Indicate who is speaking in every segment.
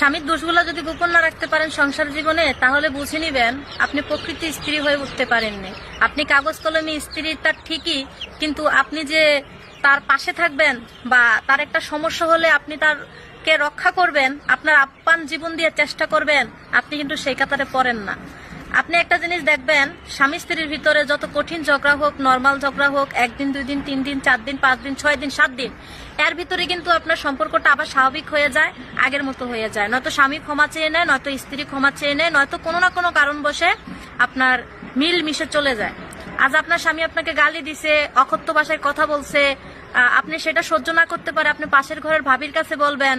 Speaker 1: স্বামীর দোষগুলো যদি গোপন না রাখতে পারেন সংসার জীবনে, তাহলে বুঝে নিবেন আপনি প্রকৃতি স্ত্রী হয়ে উঠতে পারেননি। আপনি কাগজ কলমে স্ত্রী তার ঠিকই, কিন্তু আপনি যে তার পাশে থাকবেন বা তার একটা সমস্যা হলে আপনি তার কে রক্ষা করবেন, আপনার আপ্যান জীবন দিয়ে চেষ্টা করবেন, আপনি কিন্তু সেই কাতারে পড়েন না। আপনি একটা জিনিস দেখবেন, স্বামী স্ত্রীর ভিতরে যত কঠিন ঝগড়া হোক নর্মাল ঝগড়া হোক, একদিন, দুই দিন, তিন দিন, চার দিন, পাঁচ দিন, ছয় দিন, সাত দিন, এর ভিতরে কিন্তু আপনার সম্পর্কটা আবার স্বাভাবিক হয়ে যায়, আগের মতো হয়ে যায়। নয়তো স্বামী ক্ষমা চেয়ে নেয়, নয়তো স্ত্রী ক্ষমা চেয়ে নেয়, নয়তো কোনো না কোনো কারণ বসে আপনার মিল মিশে চলে যায়। আজ আপনার স্বামী আপনাকে গালি দিছে, অকথ্য ভাষায় কথা বলছে আপনি সেটা সহ্য না করতে পারে, আপনি পাশের ঘরের ভাবির কাছে বলবেন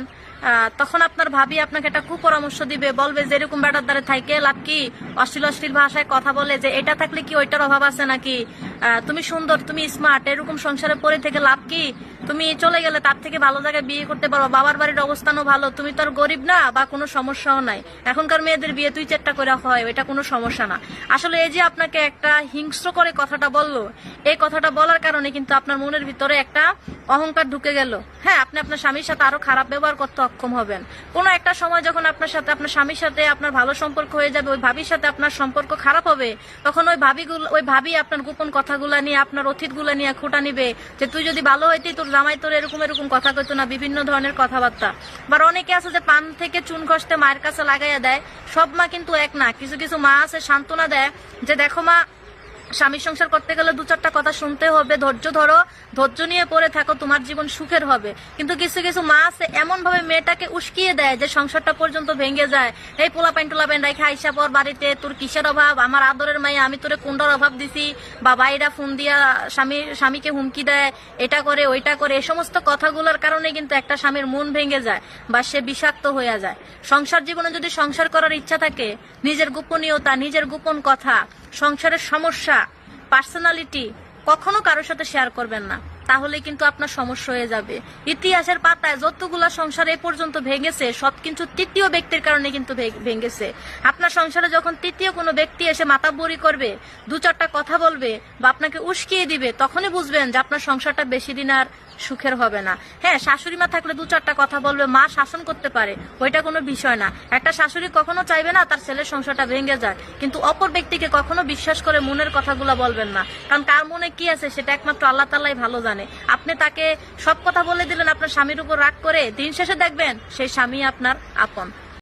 Speaker 1: তখন আপনার ভাবি আপনাকে একটা কুপরামর্শ দিবে, বলবে যে, এরকম বেটার দ্বারা থাইকে, লাভ কি? অশ্লীল অশ্লীল ভাষায় কথা বলে যে, এটা থাকলে কি ওইটার অভাব আছে নাকি? তুমি সুন্দর, তুমি স্মার্ট এরকম সংসারে পড়ে থেকে লাভ কি? তুমি চলে গেলে তার থেকে ভালো জায়গায় বিয়ে করতে পারো, বাবার বাড়ির অবস্থানও ভালো, তুমি তো আর গরিব না বা কোনো সমস্যাও নাই। এখনকার মেয়েদের বিয়ে তুই চেষ্টা করে হয়, এটা কোনো সমস্যা না। আসলে এই যে আপনাকে একটা হিংস্র করে কথাটা বলল, এই কথাটা বলার কারণে কিন্তু আপনার মনের ভিতরে একটা অহংকার ঢুকে গেল। হ্যাঁ আপনি আপনার স্বামীর সাথে আরও খারাপ ব্যবহার করতে অক্ষম হবেন। কোনো একটা সময় যখন আপনার সাথে, আপনার স্বামীর সাথে আপনার ভালো সম্পর্ক হয়ে যাবে, ওই ভাবির সাথে আপনার সম্পর্ক খারাপ হবে, তখন ওই ভাবিগুলো, ওই ভাবি আপনার গোপন কথাগুলা নিয়ে, আপনার অতীতগুলো নিয়ে খুঁটা নিবে যে, তুই যদি ভালো হইতি, তোর জামাই তোর এরকম এরকম কথা কইতো না, বিভিন্ন ধরনের কথাবার্তা। বা অনেকে আছে যে পান থেকে চুন খসতে মায়ের কাছে লাগাইয়া দেয়, সব মা কিন্তু এক না। কিছু কিছু মা আছে, সান্ত্বনা দেয় যে, দেখো মা স্বামীর সংসার করতে গেলে দু চারটা কথা শুনতে হবে। ধৈর্য ধরো। ধৈর্য নিয়ে পড়ে থাকো, তোমার জীবন সুখের হবে। কিন্তু কিছু কিছু মা আছে এমন ভাবে মেয়েটাকে উস্কিয়ে দেয় যে সংসারটা পর্যন্ত ভেঙে যায়। এই পোলা প্যান্ট টোলা প্যান্ট রেখে আইসা পর বাড়িতে, তোর কিসের অভাব? আমার আদরের মাইয়া, আমি তোরে কুন্ডার অভাব দিছি। বা বাইরা ফোন দিয়া স্বামী, স্বামীকে হুমকি দেয়, এটা করে, ওইটা করে। এই সমস্ত কথাগুলোর কারণে কিন্তু একটা স্বামীর মন ভেঙে যায় বা সে বিষাক্ত হয়ে যায়। সংসার জীবনে যদি সংসার করার ইচ্ছা থাকে, নিজের গোপনীয়তা, নিজের গোপন কথা সংসারের সমস্যা পার্সোনালিটি কখনো কারোর সাথে শেয়ার করবেন না। তাহলে কিন্তু আপনার সমস্যা হয়ে যাবে। ইতিহাসের পাতায় যতগুলা সংসার এ পর্যন্ত ভেঙেছে, সব কিন্তু তৃতীয় ব্যক্তির কারণে কিন্তু ভেঙেছে। আপনার সংসারে যখন তৃতীয় কোনো ব্যক্তি এসে মাথা বড়ি করবে, দু চারটা কথা বলবে বা আপনাকে উস্কিয়ে দিবে, তখনই বুঝবেন যে আপনার সংসারটা বেশি দিন আর সুখের হবে না। হ্যাঁ শাশুড়ি মা থাকলে দু চারটা কথা বলবে, মা শাসন করতে পারে, ওইটা কোনো বিষয় না। একটা শাশুড়ি কখনো চাইবে না তার ছেলের সংসারটা ভেঙে যায়, কিন্তু অপর ব্যক্তিকে কখনো বিশ্বাস করে মনের কথাগুলো বলবেন না। কারণ কার মনে কি আছে সেটা একমাত্র আল্লাহ তাল্লাই ভালো জানে। আপনি তাকে সব কথা বলে দিলেন, আপনার স্বামীর উপর রাগ করে, দিন শেষে দেখবেন সেই স্বামী আপনার আপন।